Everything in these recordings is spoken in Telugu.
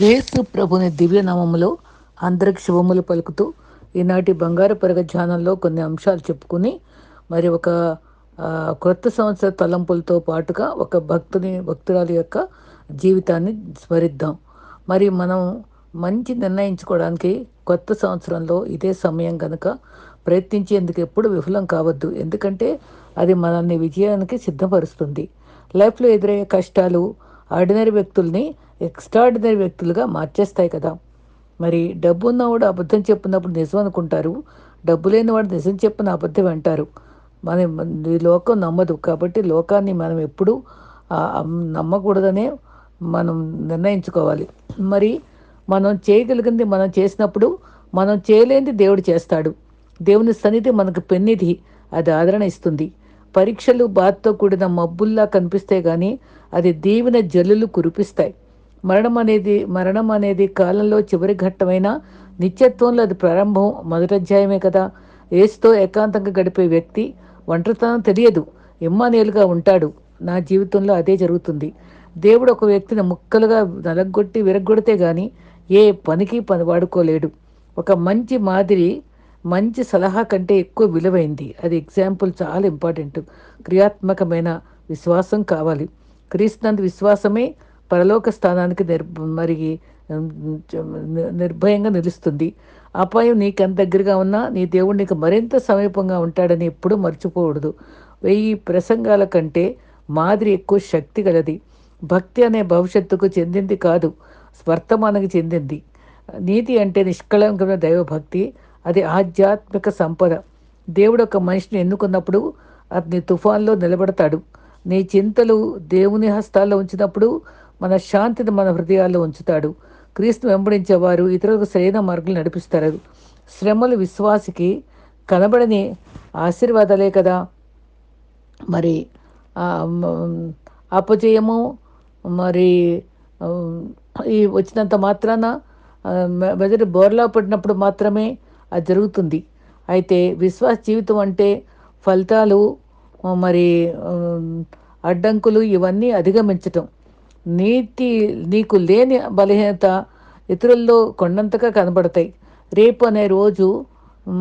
యేసు ప్రభుని దివ్యనామములో అందరికి శుభములు పలుకుతూ ఈనాటి బంగారు పరగ ధ్యానంలో కొన్ని అంశాలు చెప్పుకుని మరి ఒక కొత్త క్రొత్త సంవత్సర తలంపులతో పాటుగా ఒక భక్తుని భక్తురాలి యొక్క జీవితాన్ని స్మరిద్దాం. మరి మనం మంచి నిర్ణయించుకోవడానికి కొత్త సంవత్సరంలో ఇదే సమయం కనుక ప్రయత్నించేందుకు ఎప్పుడు విఫలం కావద్దు. ఎందుకంటే అది మనల్ని విజయానికి సిద్ధపరుస్తుంది. లైఫ్లో ఎదురయ్యే కష్టాలు ఆర్డినరీ వ్యక్తుల్ని ఎక్స్ట్రాడినరీ వ్యక్తులుగా మార్చేస్తాయి కదా. మరి డబ్బు ఉన్నవాడు అబద్ధం చెప్పినప్పుడు నిజం అనుకుంటారు. డబ్బు లేనివాడు నిజం చెప్పిన అబద్ధం అంటారు మన ఈ లోకం నమ్మదు. కాబట్టి లోకాన్ని మనం ఎప్పుడూ నమ్మకూడదనే మనం నిర్ణయించుకోవాలి. మరి మనం చేయగలిగింది మనం చేసినప్పుడు మనం చేయలేనిది దేవుడు చేస్తాడు. దేవుని సన్నిధి మనకు పెన్నిధి. అది ఆదరణ ఇస్తుంది. పరీక్షలు బాధతో కూడిన మబ్బుల్లా కనిపిస్తే కానీ అది దీవెన జల్లులు కురిపిస్తాయి. మరణం అనేది మరణం అనేది కాలంలో చివరి ఘట్టమైన నిత్యత్వంలో అది ప్రారంభం మొదటి అధ్యాయమే కదా. ఏసుతో ఏకాంతంగా గడిపే వ్యక్తి ఒంటరితనం తెలియదు. ఇమ్మానేలుగా ఉంటాడు. నా జీవితంలో అదే జరుగుతుంది. దేవుడు ఒక వ్యక్తిని ముక్కలుగా నలగొట్టి విరగొడితే గాని ఏ పనికి పని వాడుకోలేడు. ఒక మంచి మాదిరి మంచి సలహా కంటే ఎక్కువ విలువైంది. అది ఎగ్జాంపుల్ చాలా ఇంపార్టెంట్. క్రియాత్మకమైన విశ్వాసం కావాలి. క్రీస్తునందు విశ్వాసమే పరలోక స్థానానికి నిర్ మరి నిర్భయంగా నిలుస్తుంది. అపాయం నీకెంత దగ్గరగా ఉన్నా నీ దేవుడు నీకు మరింత సమీపంగా ఉంటాడని ఎప్పుడూ మర్చిపోకూడదు. వెయ్యి ప్రసంగాల కంటే మాదిరి ఎక్కువ శక్తి గలది. భక్తి అనే భవిష్యత్తుకు చెందింది కాదు వర్తమానానికి చెందింది. నీతి అంటే నిష్కళంకమైన దైవభక్తి. అది ఆధ్యాత్మిక సంపద. దేవుడు ఒక మనిషిని ఎన్నుకున్నప్పుడు అతని తుఫాన్లో నిలబడతాడు. నీ చింతలు దేవుని హస్తాల్లో ఉంచినప్పుడు మన శాంతిని మన హృదయాల్లో ఉంచుతాడు. క్రీస్తు వెంబడించేవారు ఇతరులకు సరైన మార్గాలు నడిపిస్తారు. శ్రమలు విశ్వాసికి కనబడని ఆశీర్వాదాలే కదా. మరి అపజయము మరి ఈ వచ్చినంత మాత్రాన మెదడు బోర్లా పడినప్పుడు మాత్రమే అది జరుగుతుంది. అయితే విశ్వాస జీవితం అంటే ఫలితాలు మరి అడ్డంకులు ఇవన్నీ అధిగమించటం. నీతి నీకు లేని బలహీనత ఇతరుల్లో కొండంతగా కనబడతాయి. రేపు అనే రోజు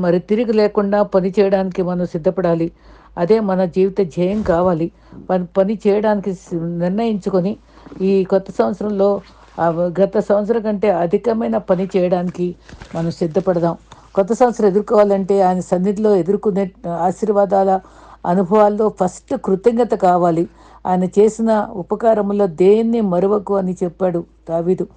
మరి తిరిగి లేకుండా పని చేయడానికి మనం సిద్ధపడాలి. అదే మన జీవిత ధ్యేయం కావాలి. పని పని చేయడానికి నిర్ణయించుకొని ఈ కొత్త సంవత్సరంలో గత సంవత్సరం కంటే అధికమైన పని చేయడానికి మనం సిద్ధపడదాం. కొత్త సంవత్సరం ఎదుర్కోవాలంటే ఆయన సన్నిధిలో ఎదుర్కొనే ఆశీర్వాదాల అనుభవాల్లో ఫస్ట్ కృతజ్ఞత కావాలి. ఆయన చేసిన ఉపకారంలో దేన్ని మరువకు అని చెప్పాడు దావీదు.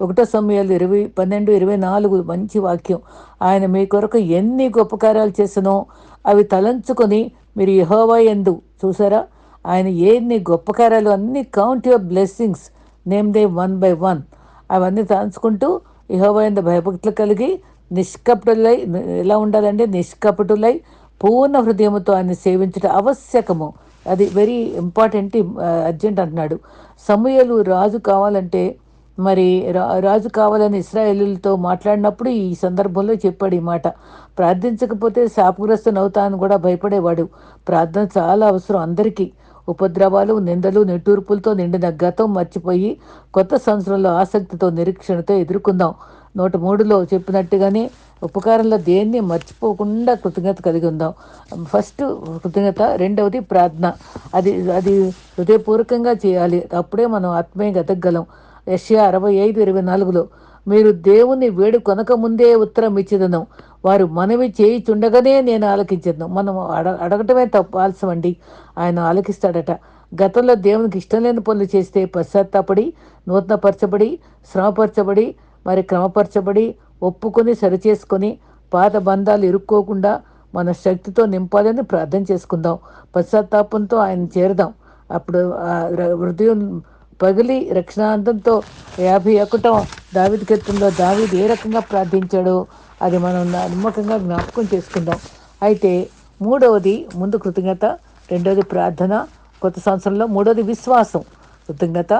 ఒకటో సమయాలు ఇరవై పన్నెండు ఇరవై నాలుగు మంచి వాక్యం. ఆయన మీ కొరకు ఎన్ని ఉపకారాలు చేసినో అవి తలంచుకొని మీరు యహోవా ఎందు చూసారా? ఆయన ఎన్ని గొప్పకారాలు అన్ని count your blessings name them one by one. అవన్నీ తలంచుకుంటూ యహోవా ఎందు భయభక్తులు కలిగి నిష్కపటులై ఎలా ఉండాలంటే నిష్కపటులై పూర్ణ హృదయముతో ఆయన సేవించడం ఆవశ్యకము. అది వెరీ ఇంపార్టెంట్ అర్జెంట్ అంటున్నాడు. సమూహలు రాజు కావాలంటే మరి రా రాజు కావాలని ఇస్రాయేలులతో మాట్లాడినప్పుడు ఈ సందర్భంలో చెప్పాడు ఈ మాట. ప్రార్థించకపోతే శాపగ్రస్తునవుతానని కూడా భయపడేవాడు. ప్రార్థన చాలా అవసరం అందరికీ. ఉపద్రవాలు నిందలు నిట్టూర్పులతో నిండిన గతం మర్చిపోయి కొత్త సంవత్సరంలో ఆసక్తితో నిరీక్షణతో ఎదుర్కొందాం. నూట మూడులో చెప్పినట్టుగానే ఉపకారంలో దేన్ని మర్చిపోకుండా కృతజ్ఞత కలిగి ఉందాం. ఫస్ట్ కృతజ్ఞత రెండవది ప్రార్థన. అది అది హృదయపూర్వకంగా చేయాలి. అప్పుడే మనం ఆత్మీయ గతగలం యష్యా అరవై ఐదు ఇరవై నాలుగులో మీరు దేవుని వేడు కొనక ముందే ఉత్తరం ఇచ్చేదను. వారు మనవి చేయిచుండగానే నేను ఆలకించను మనం అడ అడగటమే తప్పాల్సమండి ఆయన ఆలకిస్తాడట. గతంలో దేవునికి ఇష్టం లేని పనులు చేస్తే పశ్చాత్తాపడి నూతనపరచబడి శ్రమపరచబడి మరి క్రమపరచబడి ఒప్పుకొని సరిచేసుకొని పాత బంధాలు ఇరుక్కోకుండా మన శక్తితో నింపాలని ప్రార్థన చేసుకుందాం. పశ్చాత్తాపంతో ఆయన చేరదాం. అప్పుడు హృదయం పగిలి రక్షణాంతంతో యాభై ఒకటో దావిది కీర్తనలో దావీదు ఏ రకంగా ప్రార్థించాడో అది మనం నమ్మకంగా జ్ఞాపకం చేసుకుందాం. అయితే మూడవది ముందు కృతజ్ఞత రెండవది ప్రార్థన కొత్త సంవత్సరంలో మూడవది విశ్వాసం. కృతజ్ఞత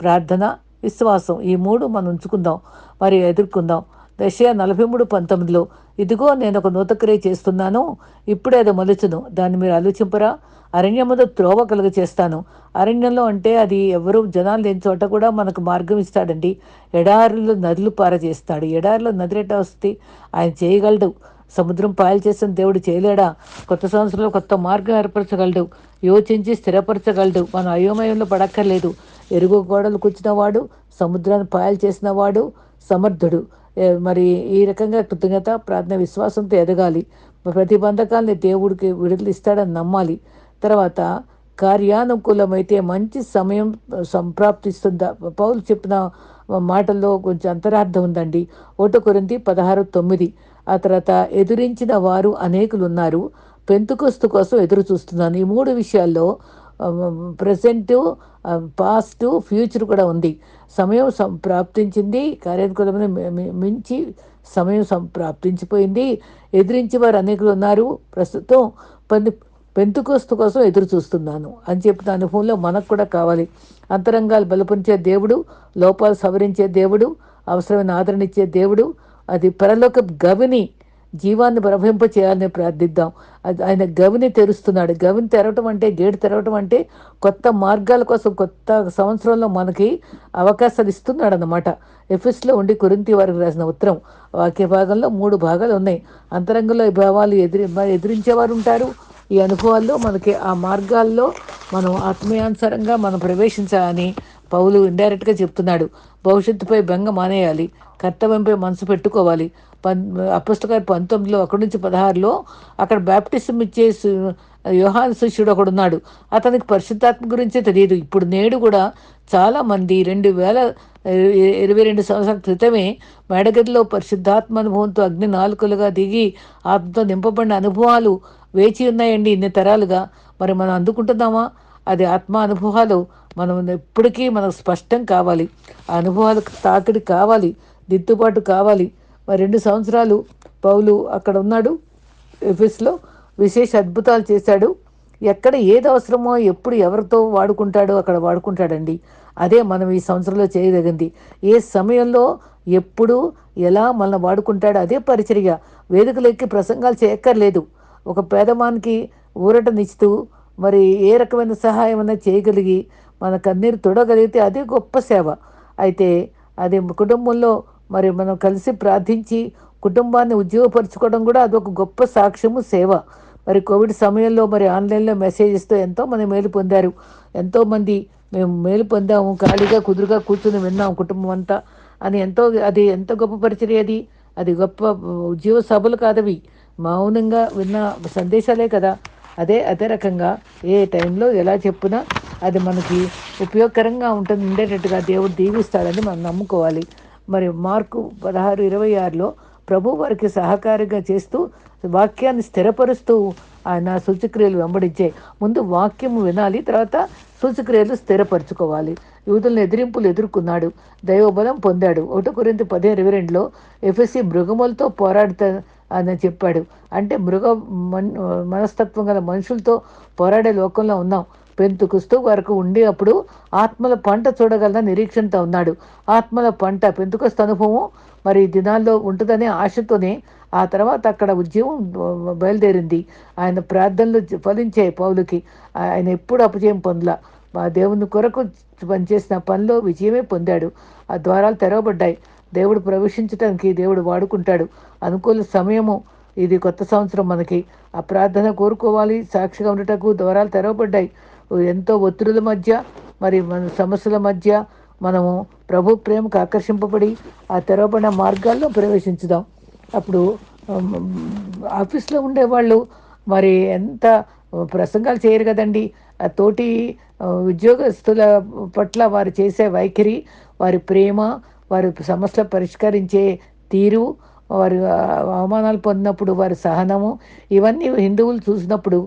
ప్రార్థన విశ్వాసం ఈ మూడు మనం ఉంచుకుందాం. మరి ఎదుర్కొందాం. దశ నలభై మూడు పంతొమ్మిదిలో ఇదిగో నేను ఒక నూతక్రియ చేస్తున్నాను. ఇప్పుడే అది మలుచును. దాన్ని మీరు ఆలోచింపరా. అరణ్యములో త్రోవ కలుగ చేస్తాను అరణ్యంలో అంటే అది ఎవరు జనాలు లేని చోట కూడా మనకు మార్గం ఇస్తాడండి. ఎడారిలో నదులు పారజేస్తాడు. ఎడారిలో నదిరెట్ట వస్తుంది ఆయన చేయగలడు. సముద్రం పాయలు చేసిన దేవుడు చేయలేడా? కొత్త సంవత్సరంలో కొత్త మార్గం ఏర్పరచగలడు. యోచించి స్థిరపరచగలడు. మనం అయోమయంలో పడక్కర్లేదు. ఎరుగు గోడలు కూర్చున్నవాడు సముద్రాన్ని పాయలు చేసినవాడు సమర్థుడు. మరి ఈ రకంగా కృతజ్ఞత ప్రార్థన విశ్వాసంతో ఎదగాలి. ప్రతిబంధకాల్ని దేవుడికి విడుదల ఇస్తాడని నమ్మాలి. తర్వాత కార్యానుకూలమైతే మంచి సమయం సంప్రాప్తిస్తుందా? పౌలు చెప్పిన మాటల్లో కొంచెం అంతరార్థం ఉందండి. ఒకటో కొరింది పదహారు తొమ్మిది. ఆ తర్వాత ఎదురించిన వారు అనేకులు ఉన్నారు పెంతుకొస్తు కోసం ఎదురు చూస్తున్నాను ఈ మూడు విషయాల్లో ప్రజెంటు పాస్ట్ ఫ్యూచర్ కూడా ఉంది. సమయం సం ప్రాప్తించింది. కార్యానుకూలమైన మి- మించి సమయం సం ప్రాప్తించిపోయింది. ఎదిరించి వారు అనేకులు ఉన్నారు. ప్రస్తుతం పని పెంతుకోస్తు కోసం ఎదురు చూస్తున్నాను అని చెప్పిన అనుభవంలో మనకు కూడా కావాలి. అంతరంగాలు బలపరిచే దేవుడు లోపాలు సవరించే దేవుడు అవసరమైన ఆదరణ ఇచ్చే దేవుడు అది పరలోక గవిని జీవాన్ని భ్రమింప చేయాలని ప్రార్థిద్దాం. అది ఆయన గవిని తెరుస్తున్నాడు. గవిని తెరవటం అంటే గేటు తెరవటం అంటే కొత్త మార్గాల కోసం కొత్త సంవత్సరంలో మనకి అవకాశాలు ఇస్తున్నాడు అనమాట ఎఫ్ఎస్లో ఉండి కురింతి వారికి రాసిన ఉత్తరం వాక్య భాగంలో మూడు భాగాలు ఉన్నాయి. అంతరంగంలో ఈ భావాలు ఎదిరి ఎదిరించేవారు ఉంటారు. ఈ అనుభవాల్లో మనకి ఆ మార్గాల్లో మనం ఆత్మీయానుసారంగా మనం ప్రవేశించాలని పౌలు ఇండైరెక్ట్గా చెప్తున్నాడు. భవిష్యత్తుపై బెంగ మానేయాలి. కర్తవ్యంపై మనసు పెట్టుకోవాలి. పన్ అప్పస్తగారి పంతొమ్మిదిలో అక్కడి నుంచి పదహారులో అక్కడ బ్యాప్టిజం ఇచ్చే సు- యోహాన్ శిష్యుడు ఒకడు ఉన్నాడు అతనికి పరిశుద్ధాత్మ గురించే తెలియదు. ఇప్పుడు నేడు కూడా చాలా మంది రెండు వేల ఇరవై రెండు సంవత్సరాల క్రితమే మేడగదిలో పరిశుద్ధాత్మ అనుభవంతో అగ్ని నాలుకలుగా దిగి ఆత్మతో నింపబడిన అనుభవాలు వేచి ఉన్నాయండి ఇన్ని తరాలుగా. మరి మనం అందుకుంటున్నామా? అది ఆత్మ అనుభవాలు మనం ఎప్పటికీ మనకు స్పష్టం కావాలి. ఆ అనుభవాలకు తాకిడి కావాలి. దిద్దుబాటు కావాలి. మరి రెండు సంవత్సరాలు పౌలు అక్కడ ఉన్నాడు. ఎఫీస్లో విశేష అద్భుతాలు చేశాడు. ఎక్కడ ఏది అవసరమో ఎప్పుడు ఎవరితో వాడుకుంటాడో అక్కడ వాడుకుంటాడండి. అదే మనం ఈ సంవత్సరంలో చేయదగింది. ఏ సమయంలో ఎప్పుడు ఎలా మనల్ని వాడుకుంటాడో అదే పరిచర్య. వేదికలెక్కి ప్రసంగాలు చేయక్కర్లేదు. ఒక పేదమానికి ఊరటనిస్తూ మరి ఏ రకమైన సహాయం అన్నా చేయగలిగి మన కన్నీరు తొడగలిగితే అదే గొప్ప సేవ. అయితే అది కుటుంబంలో మరి మనం కలిసి ప్రార్థించి కుటుంబాన్ని ఉద్యోగపరచుకోవడం కూడా అదొక గొప్ప సాక్ష్యము సేవ. మరి కోవిడ్ సమయంలో మరి ఆన్లైన్లో మెసేజెస్తో ఎంతో మంది మేలు పొందారు. ఎంతోమంది మేము మేలు పొందాము ఖాళీగా కుదురుగా కూర్చుని విన్నాం కుటుంబం అంతా అని ఎంతో అది ఎంత గొప్ప పరిచర్య అది. అది గొప్ప ఉద్యోగ సభలు కాదవి. మౌనంగా విన్న సందేశాలే కదా. అదే అదే రకంగా ఏ టైంలో ఎలా చెప్పినా అది మనకి ఉపయోగకరంగా ఉంటుంది ఉండేటట్టుగా దేవుడు దీవిస్తాడని మనం నమ్ముకోవాలి. మరి మార్కు పదహారు ఇరవై ఆరులో ప్రభు వారికి సహకారిగా చేస్తూ వాక్యాన్ని స్థిరపరుస్తూ ఆయన సూచక్రియలు వెంబడించే ముందు వాక్యము వినాలి తర్వాత సూచక్రియలు స్థిరపరచుకోవాలి. యూదులను ఎదిరింపులు ఎదుర్కొన్నాడు దైవబలం పొందాడు. ఒకటి కొరింత పదిహేను ఇరవై రెండులో ఎఫ్ఎస్సి మృగములతో పోరాడుతా అని చెప్పాడు. అంటే మృగ మన్ మనస్తత్వం గల మనుషులతో పోరాడే లోకంలో ఉన్నాం. పెంతుకుస్తూ వరకు ఉండి అప్పుడు ఆత్మల పంట చూడగలన నిరీక్షణతో ఉన్నాడు. ఆత్మల పంట పెంతుకొస్త అనుభవం మరి దినాల్లో ఉంటుందనే ఆశతోనే ఆ తర్వాత అక్కడ ఉద్యమం బయలుదేరింది. ఆయన ప్రార్థనలు ఫలించే పౌలుకి. ఆయన ఎప్పుడు అపజయం పొందల. మా దేవుని కొరకు పనిచేసిన పనిలో విజయమే పొందాడు. ఆ ద్వారాలు తెరవబడ్డాయి. దేవుడు ప్రవేశించడానికి దేవుడు వాడుకుంటాడు. అనుకూల సమయము ఇది కొత్త సంవత్సరం మనకి. ఆ ప్రార్థన కోరుకోవాలి సాక్షిగా ఉండటకు ద్వారాలు తెరవబడ్డాయి. ఎంతో ఒత్తిడుల మధ్య మరి మన సమస్యల మధ్య మనము ప్రభు ప్రేమకు ఆకర్షింపబడి ఆ తెరవబడిన మార్గాల్లో ప్రవేశించుదాం. అప్పుడు ఆఫీస్లో ఉండేవాళ్ళు మరి ఎంత ప్రసంగాలు చేయరు కదండి. ఆ తోటి ఉద్యోగస్తుల పట్ల వారు చేసే వైఖరి వారి ప్రేమ వారు సమస్యలు పరిష్కరించే తీరు వారి అవమానాలు పొందినప్పుడు వారి సహనము ఇవన్నీ హిందువులు చూసినప్పుడు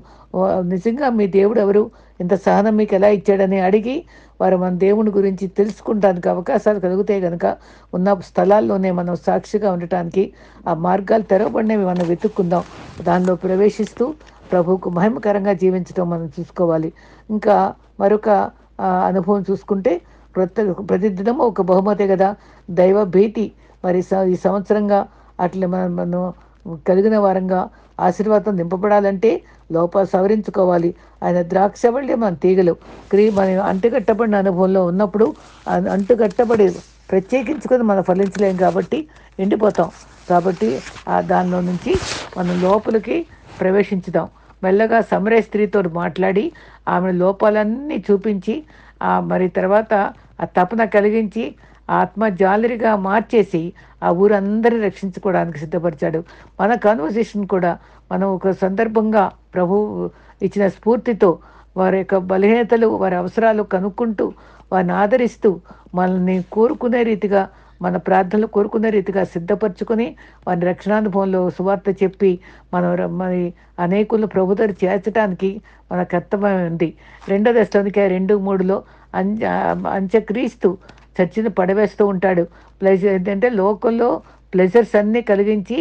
నిజంగా మీ దేవుడు ఎవరు? ఇంత సహనం మీకు ఎలా ఇచ్చాడని అడిగి వారు మన దేవుని గురించి తెలుసుకుంటానికి అవకాశాలు కలిగితే కనుక ఉన్న స్థలాల్లోనే మనం సాక్షిగా ఉండటానికి ఆ మార్గాలు తెరవబడినవి మనం వెతుక్కుందాం. దానిలో ప్రవేశిస్తూ ప్రభువుకు మహిమకరంగా జీవించడం మనం చూసుకోవాలి. ఇంకా మరొక అనుభవం చూసుకుంటే ప్రతి ప్రతిదినం ఒక బహుమతి కదా. దైవ భీతి. మరి స- ఈ సంవత్సరంగా అట్లా మనం మనం కలిగిన వారంగా ఆశీర్వాదం నింపబడాలంటే లోపల సవరించుకోవాలి. ఆయన ద్రాక్షవల్లి మన తీగలు. క్రీ మన అంటుకట్టబడిన అనుభవంలో ఉన్నప్పుడు అంటుకట్టబడి ప్రత్యేకించుకొని మనం ఫలించలేం కాబట్టి ఎండిపోతాం. కాబట్టి ఆ దానిలో నుంచి మనం లోపలికి ప్రవేశించుదాం. మెల్లగా సమరే స్త్రీతో మాట్లాడి ఆమె లోపాలన్నీ చూపించి మరి తర్వాత ఆ తపన కలిగించి ఆత్మ జాలరిగా మార్చేసి ఆ ఊరందరిని రక్షించుకోవడానికి సిద్ధపరిచాడు. మన కాన్వర్సేషన్ కూడా మనం ఒక సందర్భంగా ప్రభు ఇచ్చిన స్ఫూర్తితో వారి యొక్క బలహీనతలు వారి అవసరాలు కనుక్కుంటూ వారిని ఆదరిస్తూ మనల్ని కోరుకునే రీతిగా మన ప్రార్థనలు కోరుకునే రీతిగా సిద్ధపరచుకొని వారి రక్షణానుభవంలో సువార్త చెప్పి మనం మరి అనేకులను ప్రభుత్వం చేర్చడానికి మన కర్తవ్యం ఉంది రెండో దశలోనికి రెండు మూడులో అంచ అంత్యక్రీస్తు చర్చిని పడవేస్తూ ఉంటాడు. ప్లస్ ఏంటంటే లోకల్లో ప్లెజర్స్ అన్నీ కలిగించి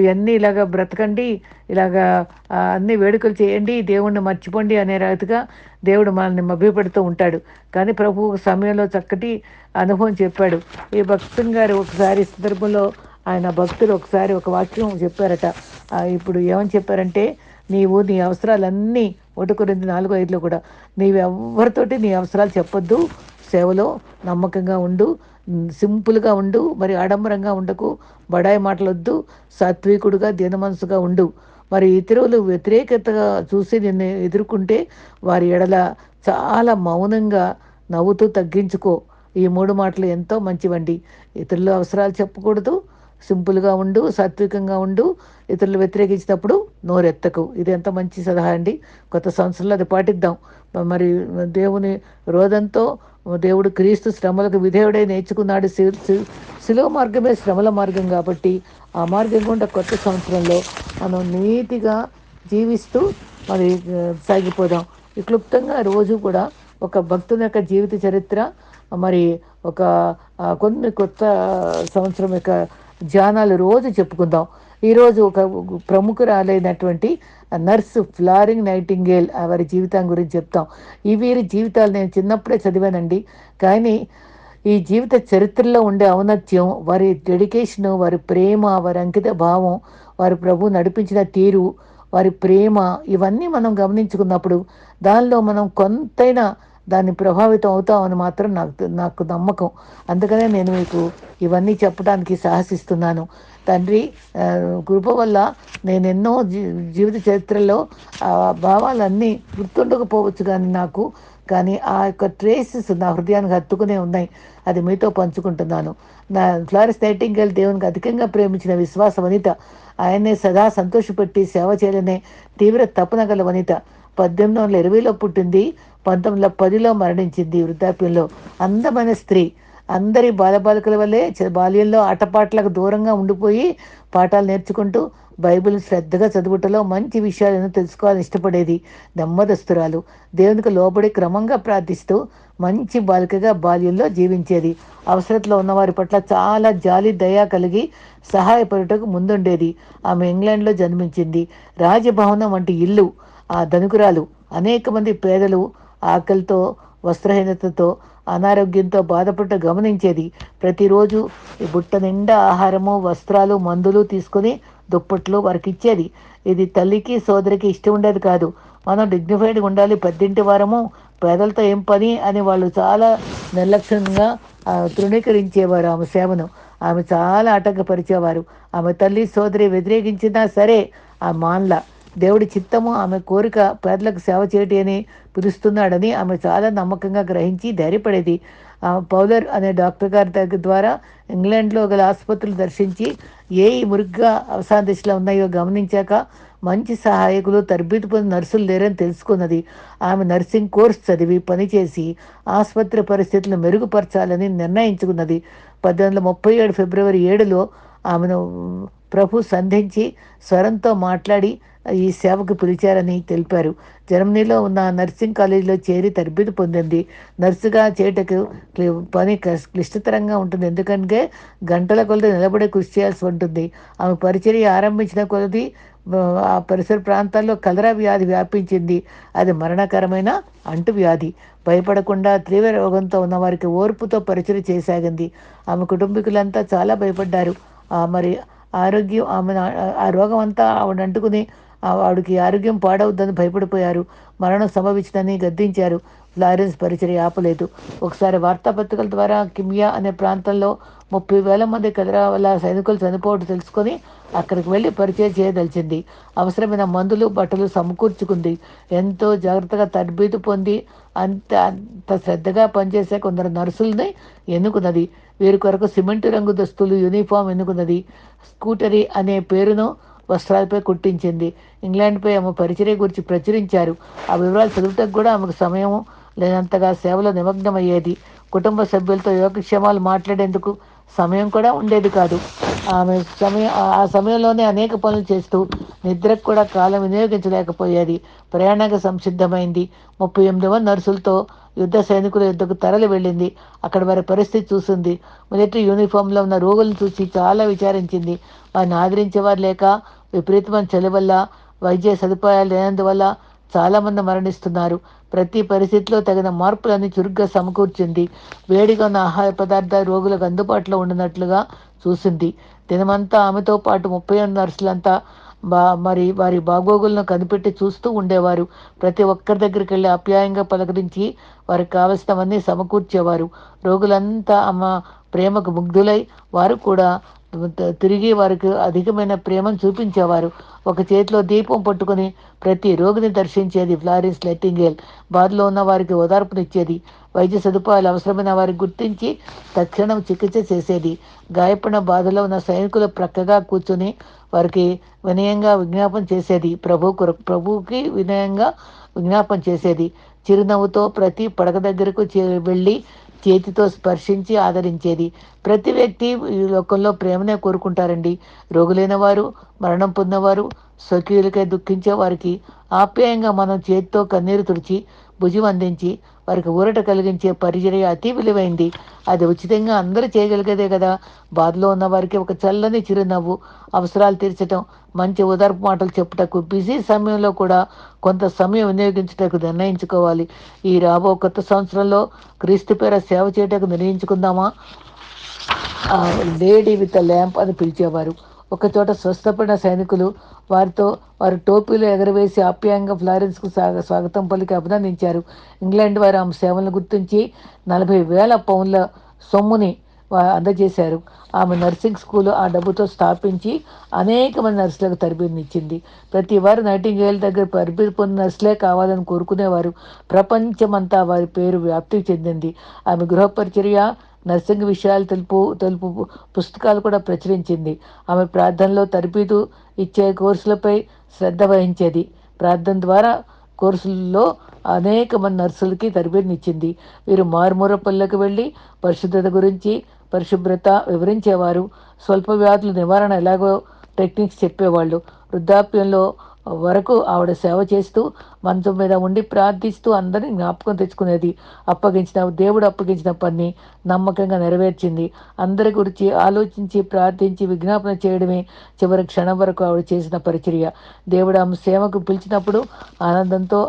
ఇవన్నీ ఇలాగ బ్రతకండి ఇలాగా అన్ని వేడుకలు చేయండి దేవుణ్ణి మర్చిపోండి అనే రీతిగా దేవుడు మనల్ని మభ్యపెడుతూ ఉంటాడు. కానీ ప్రభు సమయంలో చక్కటి అనుభవం చెప్పాడు. ఈ భక్తుని గారు ఒకసారి సందర్భంలో ఆయన భక్తులు ఒకసారి ఒక వాక్యం చెప్పారట. ఇప్పుడు ఏమని చెప్పారంటే నీవు నీ అవసరాలన్నీ ఒకటి నాలుగో ఐదులో కూడా నీవు నీ అవసరాలు చెప్పొద్దు సేవలో నమ్మకంగా ఉండు సింపుల్గా ఉండు మరి ఆడంబరంగా ఉండకు బడాయి మాటలొద్దు సాత్వికుడుగా దీనమనసుగా ఉండు. మరి ఇతరులు వ్యతిరేకతగా చూసి నిన్ను ఎదుర్కొంటే వారి ఎడల చాలా మౌనంగా నవ్వుతూ తగ్గించుకో. ఈ మూడు మాటలు ఎంతో మంచివండి. ఇతరుల అవసరాలు చెప్పకూడదు సింపుల్గా ఉండు సాత్వికంగా ఉండు ఇతరులు వ్యతిరేకించినప్పుడు నోరెత్తకు. ఇది ఎంత మంచి సలహా అండి. కొత్త సంవత్సరంలో అది పాటిద్దాం. మరి దేవుని రోదంతో దేవుడు క్రీస్తు శ్రమలకు విధేయుడై నేర్చుకున్నాడు శిలువ మార్గమే శ్రమల మార్గం కాబట్టి ఆ మార్గం గుండా కొత్త సంవత్సరంలో మనం నీతిగా జీవిస్తూ మరి సాగిపోదాం. ఈ క్లుప్తంగా రోజు కూడా ఒక భక్తుని యొక్క జీవిత చరిత్ర మరి ఒక కొన్ని కొత్త సంవత్సరం యొక్క ధ్యానాలు రోజు చెప్పుకుందాం. ఈరోజు ఒక ప్రముఖురాలైనటువంటి నర్సు ఫ్లారింగ్ నైటింగేల్ వారి జీవితం గురించి చెప్తాం. ఈ వీరి జీవితాలు నేను చిన్నప్పుడే చదివానండి. కానీ ఈ జీవిత చరిత్రలో ఉండే ఔన్నత్యం వారి డెడికేషను వారి ప్రేమ వారి అంకిత భావం వారి ప్రభు నడిపించిన తీరు వారి ప్రేమ ఇవన్నీ మనం గమనించుకున్నప్పుడు దానిలో మనం కొంతైనా దాన్ని ప్రభావితం అవుతామని మాత్రం నాకు నాకు నమ్మకం. అందుకనే నేను మీకు ఇవన్నీ చెప్పడానికి సాహసిస్తున్నాను. తండ్రి కృప వల్ల నేను ఎన్నో జీ జీవిత చరిత్రలో ఆ భావాలన్నీ గుర్తుండకపోవచ్చు కానీ నాకు కానీ ఆ యొక్క ట్రేసెస్ నా హృదయానికి హత్తుకునే ఉన్నాయి. అది మీతో పంచుకుంటున్నాను. నా ఫ్లారెస్ నైటింగల్ దేవునికి అధికంగా ప్రేమించిన విశ్వాస వనిత. ఆయన్నే సదా సంతోషపెట్టి సేవ చేయలేనే తీవ్ర తపన గల వనిత. పద్దెనిమిది వందల ఇరవైలో పుట్టింది పంతొమ్మిది వందల పదిలో మరణించింది వృద్ధాప్యంలో. అందమైన స్త్రీ. అందరి బాలబాలికల వల్లే బాల్యంలో ఆటపాటలకు దూరంగా ఉండిపోయి పాఠాలు నేర్చుకుంటూ బైబిల్ శ్రద్ధగా చదువుటలో మంచి విషయాలను తెలుసుకోవాలని ఇష్టపడేది నెమ్మదస్తురాలు దేవునికి లోబడి క్రమంగా ప్రార్థిస్తూ మంచి బాలికగా బాల్యంలో జీవించేది. అవసరతలో ఉన్నవారి పట్ల చాలా జాలి దయ కలిగి సహాయపడుటకు ముందుండేది. ఆమె ఇంగ్లాండ్లో జన్మించింది. రాజభవనం వంటి ఇల్లు ఆ ధనుకురాలు. అనేక మంది పేదలు ఆకలితో వస్త్రహీనతతో అనారోగ్యంతో బాధపడ్డ గమనించేది. ప్రతిరోజు ఈ బుట్ట నిండా ఆహారము వస్త్రాలు మందులు తీసుకొని దుప్పట్లు వారికి ఇచ్చేది ఇది తల్లికి సోదరికి ఇష్టం ఉండేది కాదు. మనం డిగ్నిఫైడ్గా ఉండాలి. పెద్దింటి వారము పేదలతో ఏం పని అని వాళ్ళు చాలా నిర్లక్ష్యంగా తృణీకరించేవారు ఆమె సేవను. ఆమె చాలా ఆటంకపరిచేవారు. ఆమె తల్లి సోదరి వ్యతిరేకించినా సరే ఆ మాన్ల దేవుడి చిత్తము ఆమె కోరిక పేదలకు సేవ చేయటి అని పిలుస్తున్నాడని ఆమె చాలా నమ్మకంగా గ్రహించి ధైర్యపడేది. పౌలర్ అనే డాక్టర్ గారి దగ్గర ద్వారా ఇంగ్లాండ్లో గల ఆసుపత్రులు దర్శించి ఏ మురుగ్గా అవసాన దిశలో ఉన్నాయో గమనించాక మంచి సహాయకులు తరబితి పొందిన నర్సులు లేరని తెలుసుకున్నది. ఆమె నర్సింగ్ కోర్స్ చదివి పనిచేసి ఆసుపత్రి పరిస్థితులను మెరుగుపరచాలని నిర్ణయించుకున్నది. పద్దెనిమిది వందల ముప్పై ఏడు ఫిబ్రవరి ఏడులో ఆమెను ప్రభు సంధించి స్వరంతో మాట్లాడి ఈ సేవకు పిలిచారని తెలిపారు. జర్మనీలో ఉన్న నర్సింగ్ కాలేజీలో చేరి తరబేతి పొందింది. నర్సుగా చేయటకు పని క్లిష్టతరంగా ఉంటుంది. ఎందుకంటే గంటల కొలది నిలబడి కృషి చేయాల్సి ఉంటుంది. ఆమె పరిచర్య ఆరంభించిన కొలది ఆ, పరిసర ప్రాంతాల్లో కలరా వ్యాధి వ్యాపించింది. అది మరణకరమైన అంటు వ్యాధి. భయపడకుండా తీవ్ర రోగంతో ఉన్న వారికి ఓర్పుతో పరిచయం చేసాగింది. ఆమె కుటుంబీకులంతా చాలా భయపడ్డారు. ఆ, మరి ఆరోగ్యం ఆమె ఆ రోగం అంతా ఆవిడ అంటుకుని వాడికి ఆరోగ్యం పాడవుద్దని భయపడిపోయారు. మరణం సంభవించిందని గద్దించారు. ఫ్లారెన్స్ పరిచర్య ఆపలేదు. ఒకసారి వార్తాపత్రికల ద్వారా కిమియా అనే ప్రాంతంలో ముప్పై వేల మంది కదరా వల్ల సైనికులు చనిపోవడం తెలుసుకొని అక్కడికి వెళ్ళి పరిచయం చేయదలిచింది. అవసరమైన మందులు బట్టలు సమకూర్చుకుంది. ఎంతో జాగ్రత్తగా తరబీదు పొంది అంత అంత శ్రద్ధగా పనిచేసే కొందరు నర్సుల్ని ఎన్నుకున్నది. వీరి కొరకు సిమెంట్ రంగు దుస్తులు యూనిఫామ్ ఎన్నుకున్నది. స్కూటరీ అనే పేరును వస్త్రాలపై కుట్టించింది. ఇంగ్లాండ్పై ఆమె పరిచర్య గురించి ప్రచురించారు. ఆ వివరాలు చదువుటకు కూడా ఆమెకు సమయం లేనంతగా సేవలో నిమగ్నమయ్యేది. కుటుంబ సభ్యులతో యోగక్షేమాలు మాట్లాడేందుకు సమయం కూడా ఉండేది కాదు. ఆమె సమయం ఆ సమయంలోనే అనేక పనులు చేస్తూ నిద్రకు కూడా కాలం వినియోగించలేకపోయేది. ప్రయాణానికి సంసిద్ధమైంది. ముప్పై ఎనిమిది మంది నర్సులతో యుద్ధ సైనికుల యుద్ధకు తరలి వెళ్ళింది. అక్కడ వారి పరిస్థితి చూసింది. మిలిటరీ యూనిఫామ్లో ఉన్న రోగులను చూసి చాలా విచారించింది. వారిని ఆదరించేవారు లేక విపరీతమైన చలి వల్ల వైద్య సదుపాయాలు లేనందువల్ల చాలామంది మరణిస్తున్నారు. ప్రతి పరిస్థితిలో తగిన మార్పులన్నీ చురుగ్గా సమకూర్చింది. వేడిగా ఉన్న ఆహార పదార్థాలు రోగులకు అందుబాటులో ఉండినట్లుగా చూసింది. దినమంతా ఆమెతో పాటు ముప్పై నర్సులంతా బా మరి వారి బాగోగులను కనిపెట్టి చూస్తూ ఉండేవారు. ప్రతి ఒక్కరి దగ్గరికి వెళ్ళి ఆప్యాయంగా పలకరించి వారికి కావలసినవన్నీ సమకూర్చేవారు. రోగులంతా అమ్మ ప్రేమకు ముగ్ధులై వారు కూడా తిరిగి వారికి అధికమైన ప్రేమను చూపించేవారు. ఒక చేతిలో దీపం పట్టుకుని ప్రతి రోగిని దర్శించేది ఫ్లారెన్స్ లెట్టింగేల్ బాధలో ఉన్న వారికి ఓదార్పునిచ్చేది వైద్య సదుపాయాలు అవసరమైన వారికి గుర్తించి తక్షణం చికిత్స చేసేది. గాయపడిన బాధలో ఉన్న సైనికులు ప్రక్కగా కూర్చుని వారికి వినయంగా విజ్ఞాపన చేసేది. ప్రభు ప్రభుకి ప్రభువుకి వినయంగా విజ్ఞాపన చేసేది. చిరునవ్వుతో ప్రతి పడక దగ్గరకు వెళ్ళి చేతితో స్పర్శించి ఆదరించేది. ప్రతి వ్యక్తి ఈ లోకంలో ప్రేమనే కోరుకుంటారండి. రోగులైన వారు మరణం పొందినవారు స్వకీయులకై దుఃఖించే వారికి ఆప్యాయంగా మనం చేతితో కన్నీరు తుడిచి భుజం అందించి వారికి ఊరట కలిగించే పరిచర్య అతి విలువైంది. అది ఉచితంగా అందరూ చేయగలిగేదే కదా. బాధలో ఉన్న వారికి ఒక చల్లని చిరునవ్వు అవసరాలు తీర్చటం మంచి ఉదార్పు మాటలు చెప్పుటకు బిజీ సమయంలో కూడా కొంత సమయం వినియోగించుటకు నిర్ణయించుకోవాలి. ఈ రాబో కొత్త సంవత్సరంలో క్రీస్తు పేర సేవ చేయటకు నిర్ణయించుకుందామా? లేడీ విత్ ల్యాంప్ అని పిలిచేవారు. ఒకచోట స్వస్థపడిన సైనికులు వారితో వారు టోపీలు ఎగరవేసి ఆప్యాయంగా ఫ్లారెన్స్కు సాగ స్వాగతం పలికి అభినందించారు. ఇంగ్లాండ్ వారు ఆమె సేవలను గుర్తించి నలభై వేల పౌండ్ల సొమ్ముని అందజేశారు. ఆమె నర్సింగ్ స్కూల్ ఆ డబ్బుతో స్థాపించి అనేక మంది నర్సులకు తరబినిచ్చింది. ప్రతి వారు నైటింగేల్ దగ్గర తరబిది పొందిన నర్సులే కావాలని కోరుకునేవారు. ప్రపంచమంతా వారి పేరు వ్యాప్తి చెందింది. ఆమె గృహపరిచర్య నర్సింగ్ విషయాలు తెలుపు తెలుపు పుస్తకాలు కూడా ప్రచురించింది. ఆమె ప్రార్థనలో తరబీదు ఇచ్చే కోర్సులపై శ్రద్ధ వహించేది. ప్రార్థన ద్వారా కోర్సుల్లో అనేక మంది నర్సులకి తరబీనిచ్చింది వీరు మారుమూర పల్లెకు వెళ్ళి పరిశుద్ధత గురించి పరిశుభ్రత వివరించేవారు. స్వల్ప వ్యాధుల నివారణ ఎలాగో టెక్నిక్స్ చెప్పేవాళ్ళు. వృద్ధాప్యంలో వరకు ఆవిడ సేవ చేస్తూ మంచం మీద ఉండి ప్రార్థిస్తూ అందరినీ జ్ఞాపకం తెచ్చుకునేది. అప్పగించిన దేవుడు అప్పగించిన పని నమ్మకంగా నెరవేర్చింది. అందరి గురించి ఆలోచించి ప్రార్థించి విజ్ఞాపన చేయడమే చివరి క్షణం వరకు ఆవిడ చేసిన పరిచర్య. దేవుడు ఆమె సేవకు పిలిచినప్పుడు ఆనందంతో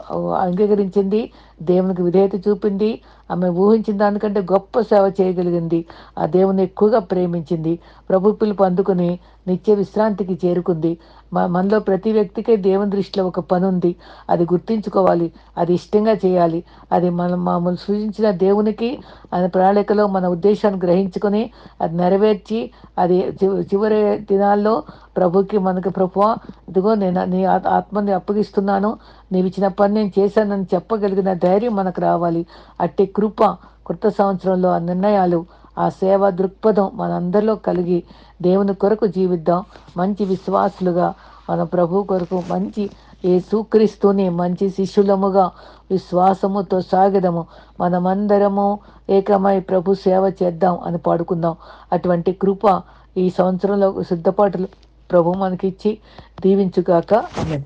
అంగీకరించింది. దేవునికి విధేయత చూపింది. ఆమె ఊహించిన దానికంటే గొప్ప సేవ చేయగలిగింది. ఆ దేవుని ఎక్కువగా ప్రేమించింది. ప్రభు పిలుపు అందుకుని నిత్య విశ్రాంతికి చేరుకుంది. మనలో ప్రతి వ్యక్తికే దేవుని దృష్టిలో ఒక పని ఉంది అది గుర్తు గుర్తించుకోవాలి. అది ఇష్టంగా చేయాలి. అది మనం మామూలు సూచించిన దేవునికి ఆయన ప్రణాళికలో మన ఉద్దేశాన్ని గ్రహించుకొని అది నెరవేర్చి అది చివరి దినాల్లో ప్రభుకి మనకి ప్రభు ఇదిగో నేను నీ ఆత్- ఆత్మని అప్పగిస్తున్నాను. నీవు ఇచ్చిన పని నేను చేశానని చెప్పగలిగిన ధైర్యం మనకు రావాలి. అట్టి కృప కొత్త సంవత్సరంలో ఆ నిర్ణయాలు ఆ సేవా దృక్పథం మనందరిలో కలిగి దేవుని కొరకు జీవిద్దాం. మంచి విశ్వాసులుగా మన ప్రభు కొరకు మంచి యేసుక్రీస్తుని మంచి శిష్యులముగా విశ్వాసముతో సాగదము. మనమందరము ఏకమై ప్రభు సేవ చేద్దాం అని పాడుకుందాం. అటువంటి కృప ఈ సంవత్సరంలో సిద్ధపాటులు ప్రభు మనకిచ్చి దీవించుగాక. ఆమెన్.